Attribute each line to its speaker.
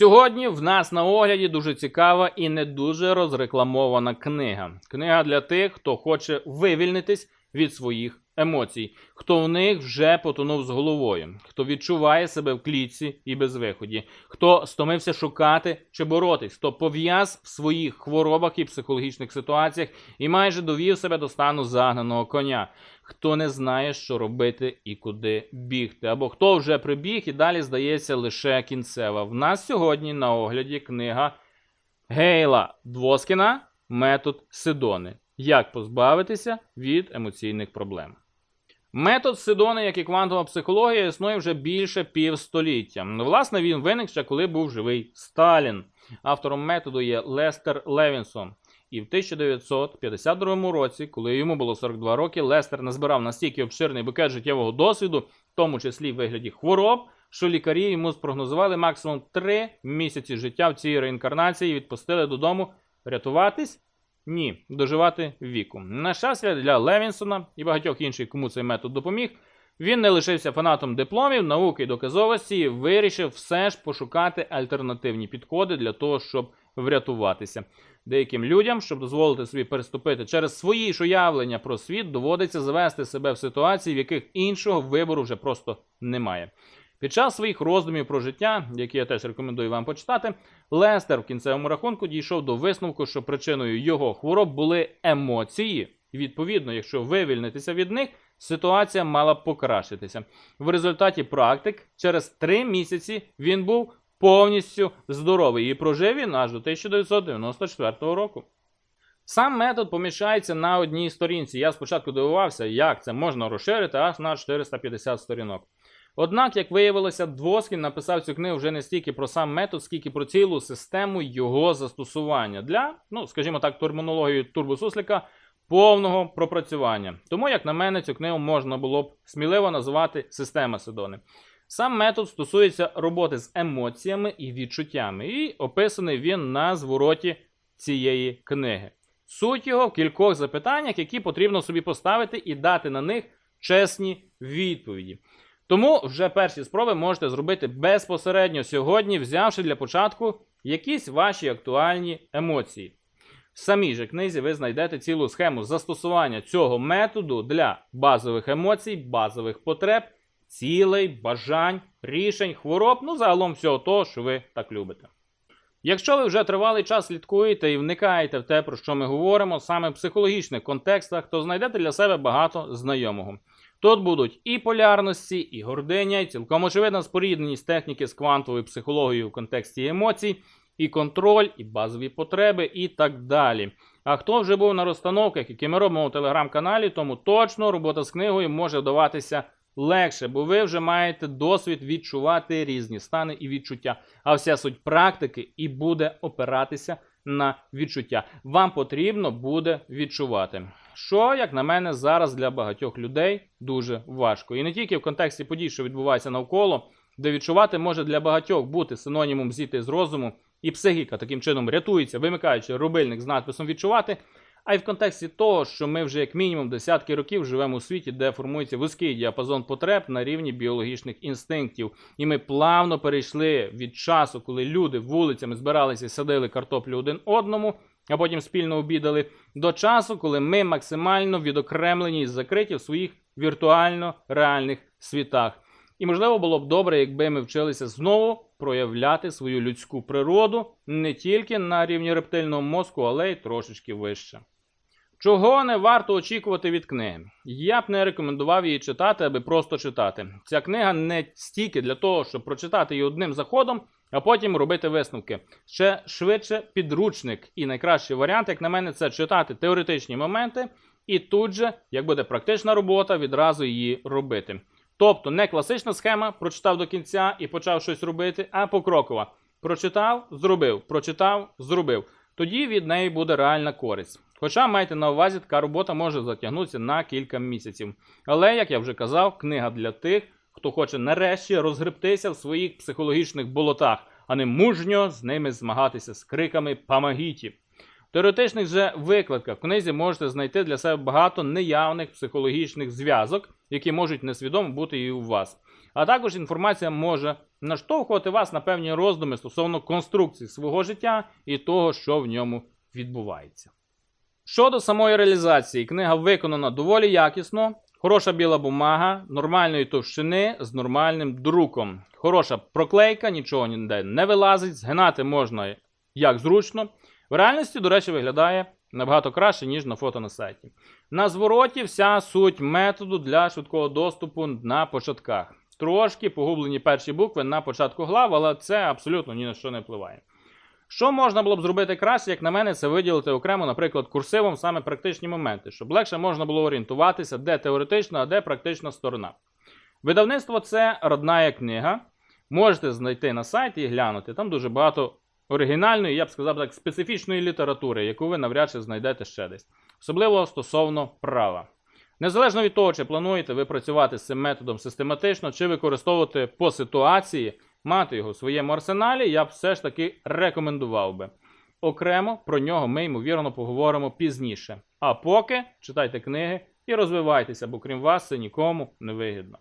Speaker 1: Сьогодні в нас на огляді дуже цікава і не дуже розрекламована книга. Книга для тих, хто хоче вивільнитись від своїх емоцій, хто в них вже потонув з головою, хто відчуває себе в клітці і безвиході, хто стомився шукати чи боротись, хто пов'яз в своїх хворобах і психологічних ситуаціях і майже довів себе до стану загнаного коня. Хто не знає, що робити і куди бігти, або хто вже прибіг і далі здається лише кінцева. В нас сьогодні на огляді книга Гейла Двоскіна Метод Сидони. Як позбавитися від емоційних проблем. Метод Сидони, як і квантова психологія, існує вже більше півстоліття. Власне, він виник ще коли був живий Сталін. Автором методу є Лестер Левінсон. І в 1952 році, коли йому було 42 роки, Лестер назбирав настільки обширний букет життєвого досвіду, в тому числі в вигляді хвороб, що лікарі йому спрогнозували максимум 3 місяці життя в цій реінкарнації і відпустили додому рятуватись. Ні, доживати віку. На щастя, для Левінсона і багатьох інших, кому цей метод допоміг, він не лишився фанатом дипломів, науки і доказовості і вирішив все ж пошукати альтернативні підходи для того, щоб врятуватися. Деяким людям, щоб дозволити собі переступити через свої ж уявлення про світ, доводиться завести себе в ситуації, в яких іншого вибору вже просто немає. Під час своїх роздумів про життя, які я теж рекомендую вам почитати, Лестер в кінцевому рахунку дійшов до висновку, що причиною його хвороб були емоції. Відповідно, якщо вивільнитися від них, ситуація мала б покращитися. В результаті практик через три місяці він був повністю здоровий і прожив він аж до 1994 року. Сам метод поміщається на одній сторінці. Я спочатку дивувався, як це можна розширити аж на 450 сторінок. Однак, як виявилося, Двоскін написав цю книгу вже не стільки про сам метод, скільки про цілу систему його застосування для, ну, скажімо так, термінологією турбосуслика, повного пропрацювання. Тому, як на мене, цю книгу можна було б сміливо називати система Сидони. Сам метод стосується роботи з емоціями і відчуттями, і описаний він на звороті цієї книги. Суть його в кількох запитаннях, які потрібно собі поставити і дати на них чесні відповіді. Тому вже перші спроби можете зробити безпосередньо сьогодні, взявши для початку якісь ваші актуальні емоції. В самій же книзі ви знайдете цілу схему застосування цього методу для базових емоцій, базових потреб, цілей, бажань, рішень, хвороб, ну загалом всього того, що ви так любите. Якщо ви вже тривалий час слідкуєте і вникаєте в те, про що ми говоримо, саме в психологічних контекстах, то знайдете для себе багато знайомого. Тут будуть і полярності, і гординя, і цілком очевидна спорідненість техніки з квантовою психологією в контексті емоцій, і контроль, і базові потреби, і так далі. А хто вже був на розстановках, які ми робимо у телеграм-каналі, тому точно робота з книгою може вдаватися легше, бо ви вже маєте досвід відчувати різні стани і відчуття. А вся суть практики і буде опиратися на відчуття. Вам потрібно буде відчувати. Що, як на мене, зараз для багатьох людей дуже важко. І не тільки в контексті подій, що відбуваються навколо, де відчувати може для багатьох бути синонімом зійти з розуму, і психіка таким чином рятується, вимикаючи рубильник з надписом відчувати. А й в контексті того, що ми вже як мінімум десятки років живемо у світі, де формується вузький діапазон потреб на рівні біологічних інстинктів, і ми плавно перейшли від часу, коли люди вулицями збиралися і садили картоплю один одному, а потім спільно обідали, до часу, коли ми максимально відокремлені і закриті в своїх віртуально реальних світах. І можливо було б добре, якби ми вчилися знову проявляти свою людську природу не тільки на рівні рептильного мозку, але й трошечки вище. Чого не варто очікувати від книги? Я б не рекомендував її читати, аби просто читати. Ця книга не стільки для того, щоб прочитати її одним заходом, а потім робити висновки. Ще швидше підручник. І найкращий варіант, як на мене, це читати теоретичні моменти, і тут же, як буде практична робота, відразу її робити. Тобто не класична схема, прочитав до кінця і почав щось робити, а покрокова. Прочитав, зробив, прочитав, зробив. Тоді від неї буде реальна користь. Хоча майте на увазі, така робота може затягнутися на кілька місяців. Але, як я вже казав, книга для тих, хто хоче нарешті розгребтися в своїх психологічних болотах, а не мужньо з ними змагатися з криками «Помогіть!». В теоретичних же викладках в книзі можете знайти для себе багато неявних психологічних зв'язок, які можуть несвідомо бути і у вас. А також інформація може наштовхувати вас на певні роздуми стосовно конструкції свого життя і того, що в ньому відбувається. Щодо самої реалізації, книга виконана доволі якісно. Хороша біла бумага, нормальної товщини з нормальним друком. Хороша проклейка, нічого ніде не вилазить, згинати можна як зручно. В реальності, до речі, виглядає набагато краще, ніж на фото на сайті. На звороті вся суть методу для швидкого доступу на початках. Трошки погублені перші букви на початку глав, але це абсолютно ні на що не впливає. Що можна було б зробити краще, як на мене, це виділити окремо, наприклад, курсивом саме практичні моменти, щоб легше можна було орієнтуватися, де теоретична, а де практична сторона. Видавництво це родная книга. Можете знайти на сайті і глянути. Там дуже багато оригінальної, я б сказав так, специфічної літератури, яку ви навряд чи знайдете ще десь. Особливо стосовно права. Незалежно від того, чи плануєте ви працювати з цим методом систематично, чи використовувати по ситуації, мати його в своєму арсеналі, я б все ж таки рекомендував би. Окремо про нього ми, ймовірно, поговоримо пізніше. А поки читайте книги і розвивайтеся, бо крім вас це нікому не вигідно.